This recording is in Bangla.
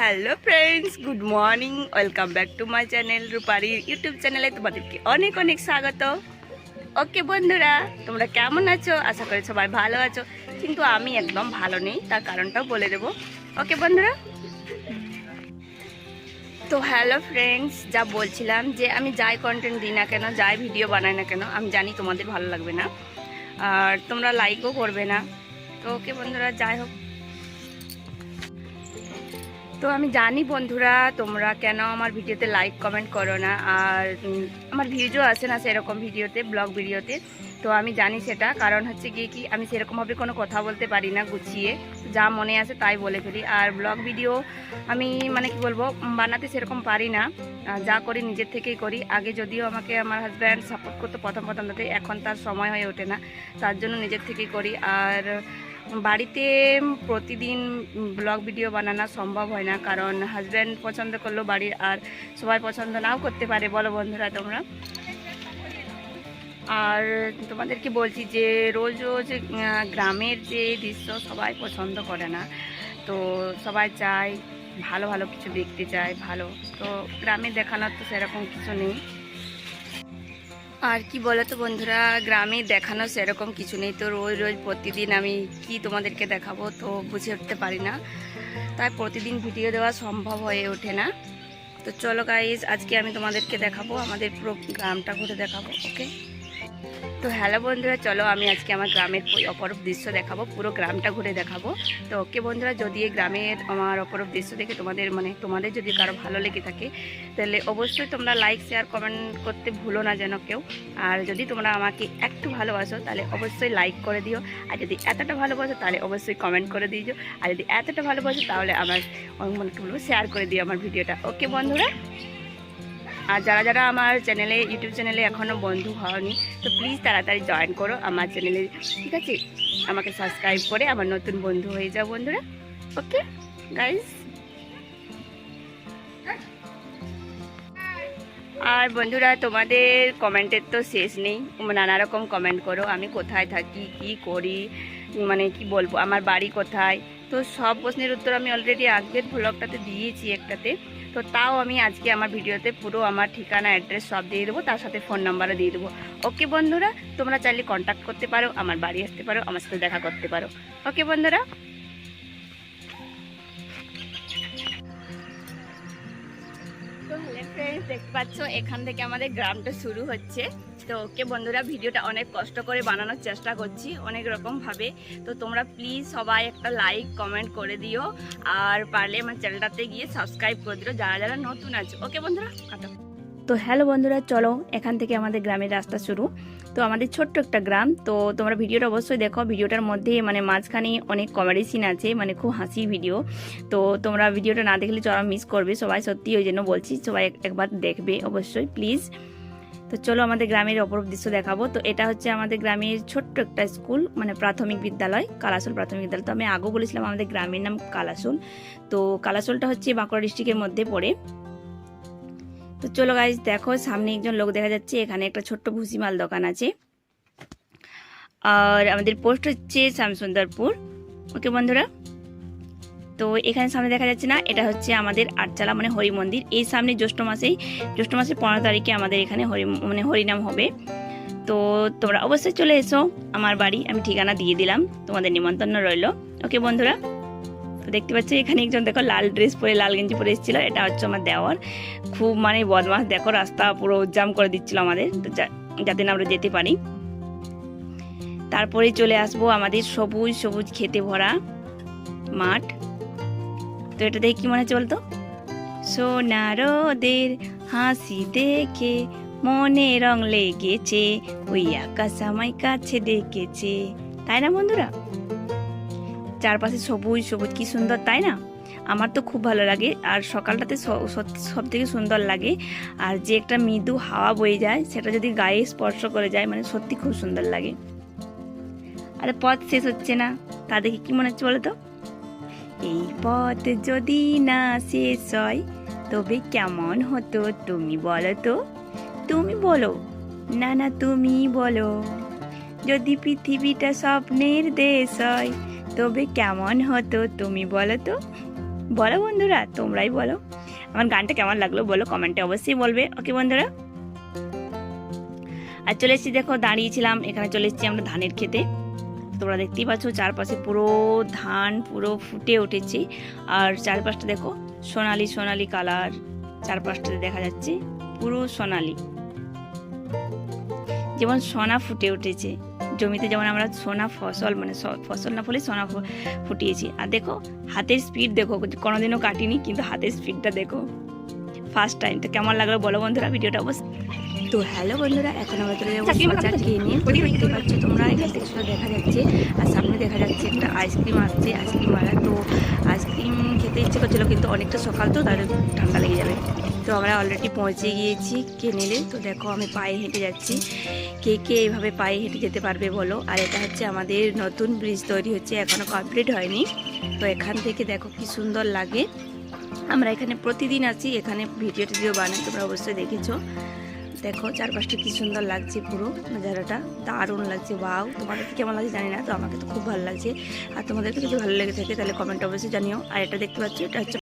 Hello friends good morning welcome back to my channel Rupari YouTube চ্যানেলে তোমাদেরকে অনেক অনেক স্বাগত। ওকে বন্ধুরা, তোমরা কেমন আছো? আশা করি সবাই ভালো আছো। কিন্তু আমি একদম ভালো নেই, তার কারণটাও বলে দেবো। ওকে বন্ধুরা? তো হ্যালো ফ্রেন্ডস যা বলছিলাম যে আমি যাই কন্টেন্ট দিই না কেন, যাই ভিডিও বানাই না কেন, আমি জানি তোমাদের ভালো লাগবে না। আর তোমরা লাইকও করবে না। তো ওকে বন্ধুরা, যাই হোক। তো আমি জানি বন্ধুরা, তোমরা কেন আমার ভিডিওতে লাইক কমেন্ট করো না আর আমার ভিডিও আসে না সেরকম ভিডিওতে ব্লগ ভিডিওতে। তো আমি জানি সেটা। কারণ হচ্ছে গিয়ে কি, আমি সেরকমভাবে কোনো কথা বলতে পারি না, গুছিয়ে। যা মনে আসে তাই বলে ফেলি। আর ব্লগ ভিডিও আমি মানে কি বলব বানাতে সেরকম পারি না। যা করি নিজের থেকেই করি। আগে যদিও আমাকে আমার হাজব্যান্ড সাপোর্ট করতো প্রথম প্রথম, তাতে এখন তার সময় হয়ে ওঠে না। তার জন্য নিজের থেকেই করি। আর বাড়িতে প্রতিদিন ব্লগ ভিডিও বানানো সম্ভব হয় না, কারণ হাজব্যান্ড পছন্দ করল বাড়ির আর সবাই পছন্দ নাও করতে পারে। বলো বন্ধুরা তোমরা। আর তোমাদেরকে বলছি যে, রোজ রোজ গ্রামের যে দৃশ্য সবাই পছন্দ করে না। তো সবাই চায় ভালো ভালো কিছু দেখতে চায়, ভালো। তো গ্রামে দেখানোর তো সেরকম কিছু নেই। আর কি বলো তো বন্ধুরা, গ্রামে দেখানো সেরকম কিছু নেই। তো রোজ রোজ প্রতিদিন আমি কি তোমাদেরকে দেখাবো তো বুঝে উঠতে পারি না। তাই প্রতিদিন ভিডিও দেওয়া সম্ভব হয়ে ওঠে না। তো চলো গাইজ আজকে আমি তোমাদেরকে দেখাবো, আমাদের পুরো গ্রামটা ঘুরে দেখাবো ওকে তো হ্যালো বন্ধুরা, চলো আমি আজকে আমার গ্রামের অপরূপ দৃশ্য দেখাবো, পুরো গ্রামটা ঘুরে দেখাবো। তো ওকে বন্ধুরা, যদি এই গ্রামের আমার অপরূপ দৃশ্য দেখে তোমাদের মানে তোমাদের যদি কারও ভালো লেগে থাকে, তাহলে অবশ্যই তোমরা লাইক শেয়ার কমেন্ট করতে ভুলো না যেন কেউ। আর যদি তোমরা আমাকে একটু ভালোবাসো, তাহলে অবশ্যই লাইক করে দিও। আর যদি এতটা ভালোবাসো, তাহলে অবশ্যই কমেন্ট করে দিও। আর যদি এতটা ভালোবাসো, তাহলে আমার মানে শেয়ার করে দিও আমার ভিডিওটা। ওকে বন্ধুরা? আর যারা যারা আমার চ্যানেলে, ইউটিউব চ্যানেলে এখনও বন্ধু হওনি, তো প্লিজ তাড়াতাড়ি জয়েন করো আমার চ্যানেলে, ঠিক আছে? আমাকে সাবস্ক্রাইব করে আমার নতুন বন্ধু হয়ে যাও বন্ধুরা ওকে গাইজ আর বন্ধুরা, তোমাদের কমেন্টের তো শেষ নেই, নানা রকম কমেন্ট করো, আমি কোথায় থাকি, কি করি মানে কি বলব, আমার বাড়ি কোথায়? তো সব প্রশ্নের উত্তর আমি অলরেডি আগের ব্লগটাতে দিয়েছি একটাতে। তো তাও আমি আজকে আমার ভিডিওতে পুরো আমার ঠিকানা অ্যাড্রেস সব দিয়ে দেবো, তার সাথে ফোন নাম্বারও দিয়ে দেবো। ওকে বন্ধুরা, তোমরা চাইলে কন্ট্যাক্ট করতে পারো, আমার বাড়ি আসতে পারো, আমার সাথে দেখা করতে পারো। ওকে বন্ধুরা? তো দেখতে পাচ্ছ, এখান থেকে আমাদের গ্রামটা শুরু হচ্ছে। তো ওকে বন্ধুরা ভিডিওটা অনেক কষ্ট করে বানানোর চেষ্টা করছি, অনেক রকমভাবে। তো তোমরা প্লিজ সবাই একটা লাইক কমেন্ট করে দিও। আর পারলে আমার চ্যানেলটাতে গিয়ে সাবস্ক্রাইব করে দিও, যারা যারা নতুন আছে। ওকে বন্ধুরা তো হ্যালো বন্ধুরা, চলো এখান থেকে আমাদের গ্রামের রাস্তা শুরু। তো আমাদের ছোট্ট একটা গ্রাম, তো তোমরা ভিডিওটা অবশ্যই দেখো। ভিডিওটার মধ্যে মানে মাঝখানে অনেক কমেডি সিন আছে মানে খুব হাসি ভিডিও তো তোমরা ভিডিওটা না দেখলে চরম মিস করবে। সবাই সত্যি ওই জন্য বলছি, সবাই এক- একবার দেখবে অবশ্যই প্লিজ তো চলো আমাদের গ্রামের অপরূপ দৃশ্য দেখাবো। তো এটা হচ্ছে আমাদের গ্রামের ছোট্ট একটা স্কুল মানে প্রাথমিক বিদ্যালয়, কালাসুল প্রাথমিক বিদ্যালয়। তো আমি আগেও বলেছিলাম আমাদের গ্রামের নাম কালাসুল। তো কালাসুলটা হচ্ছে বাঁকুড়া ডিস্ট্রিক্টের মধ্যে পড়ে। তো চলো গাইজ দেখো, সামনে একজন লোক দেখা যাচ্ছে, এখানে একটা ছোট্ট ভুসিমাল দোকান আছে। আর আমাদের পোস্ট হচ্ছে শ্যামসুন্দরপুর। ওকে বন্ধুরা তো এখানে সামনে দেখা যাচ্ছে না, এটা হচ্ছে আমাদের আটচালা মানে হরি মন্দির। এই সামনে জ্যৈষ্ঠ মাসেই, জ্যৈষ্ঠ মাসের পনেরো তারিখে আমাদের এখানে হরি মানে হরিনাম হবে। তো তোমরা অবশ্যই চলে এসো, আমার বাড়ি, আমি ঠিকানা দিয়ে দিলাম, তোমাদের নিমন্ত্রণ রইল। ওকে বন্ধুরা, তো দেখতে পাচ্ছ এখানে একজন, দেখো লাল ড্রেস পরে, লাল গেঞ্জি পরে এসেছিল, এটা হচ্ছে আমার দেওয়ার খুব মানে বদমাস দেখো রাস্তা পুরো জাম করে দিচ্ছিল আমাদের, তো যাতে না আমরা যেতে পারি। তারপরে চলে আসব আমাদের সবুজ সবুজ খেতে ভরা মাঠ। তো এটা দেখে কি মনে হচ্ছে বলতো? সোনারদের হাসি দেখে মনে রং লেগেছে, ওই আকাশ আমায় কাছে ডেকেছে। তাই না বন্ধুরা? চারপাশে সবুজ সবুজ, কি সুন্দর, তাই না? আমার তো খুব ভালো লাগে, আর সকালটাতে সব থেকে সুন্দর লাগে। আর যে একটা মৃদু হাওয়া বয়ে যায়, সেটা যদি গায়ে স্পর্শ করে যায় মানে সত্যি খুব সুন্দর লাগে। আরে পথ শেষ হচ্ছে না, তা দেখে কি মনে হচ্ছে বলো তো এই পথ যদি না শেষ হয়, তবে কেমন হতো তুমি বলো তো? তুমি বলো। না না, তুমি বলো। যদি পৃথিবীটা স্বপ্নের দেশ হয়, তবে কেমন হতো তুমি বলো তো? বলো বন্ধুরা, তোমরাই বলো। আমার গানটা কেমন লাগল বলো কমেন্টে অবশ্যই বলবে। ওকে বন্ধুরা? আর চলে এসেছি, দেখো, দাঁড়িয়েছিলাম। এখানে চলে এসেছি আমরা ধানের খেতে তোমরা দেখতেই পাচ্ছ চারপাশে পুরো ধান পুরো ফুটে উঠেছে। আর চারপাশটা দেখো, সোনালি সোনালি কালার চারপাশটাতে দেখা যাচ্ছে, পুরো সোনালি। যেমন সোনা ফুটে উঠেছে, জমিতে যেমন আমরা সোনা ফসল মানে ফসল না ফলে সোনা ফুটিয়েছি। আর দেখো, হাতের স্পিড দেখো, কোনোদিনও কাটিনি, কিন্তু হাতের স্পিডটা দেখো। ফার্স্ট টাইম তো কেমন লাগল বলো বন্ধুরা, ভিডিওটা অবশ্যই তো হ্যালো বন্ধুরা এখন আমরা চলে যাব সজা খেয়ে নিয়ে? তো দেখতে পাচ্ছ তোমরা এখান থেকে শুধু দেখা যাচ্ছে। আর সামনে দেখা যাচ্ছে একটা আইসক্রিম আসছে আইসক্রিম মারা। তো আইসক্রিম খেতে ইচ্ছে করছিল কিন্তু অনেকটা সকাল তো তাহলে ঠান্ডা লেগে যাবে। তো আমরা অলরেডি পৌঁছে গিয়েছি কে নিলে? তো দেখো আমি পায়ে হেঁটে যাচ্ছি। কে কে এইভাবে পায়ে হেঁটে যেতে পারবে বলো? আর এটা হচ্ছে আমাদের নতুন ব্রিজ তৈরি হচ্ছে এখনও কমপ্লিট হয়নি। তো এখান থেকে দেখো কি সুন্দর লাগে। আমরা এখানে প্রতিদিন আছি এখানে ভিডিও টিডিও বানাই তোমরা অবশ্যই দেখেছ। দেখো, চারপাশটা কি সুন্দর লাগছে পুরো নজারাটা। দারুণ লাগছে বাউ তোমাদের কেমন লাগছে জানি না, তো আমাকে তো খুব ভালো লাগছে। আর তোমাদেরকে যদি ভালো লেগে থাকে, তাহলে কমেন্ট অবশ্যই জানিও। আর এটা দেখতে পাচ্ছি, এটা হচ্ছে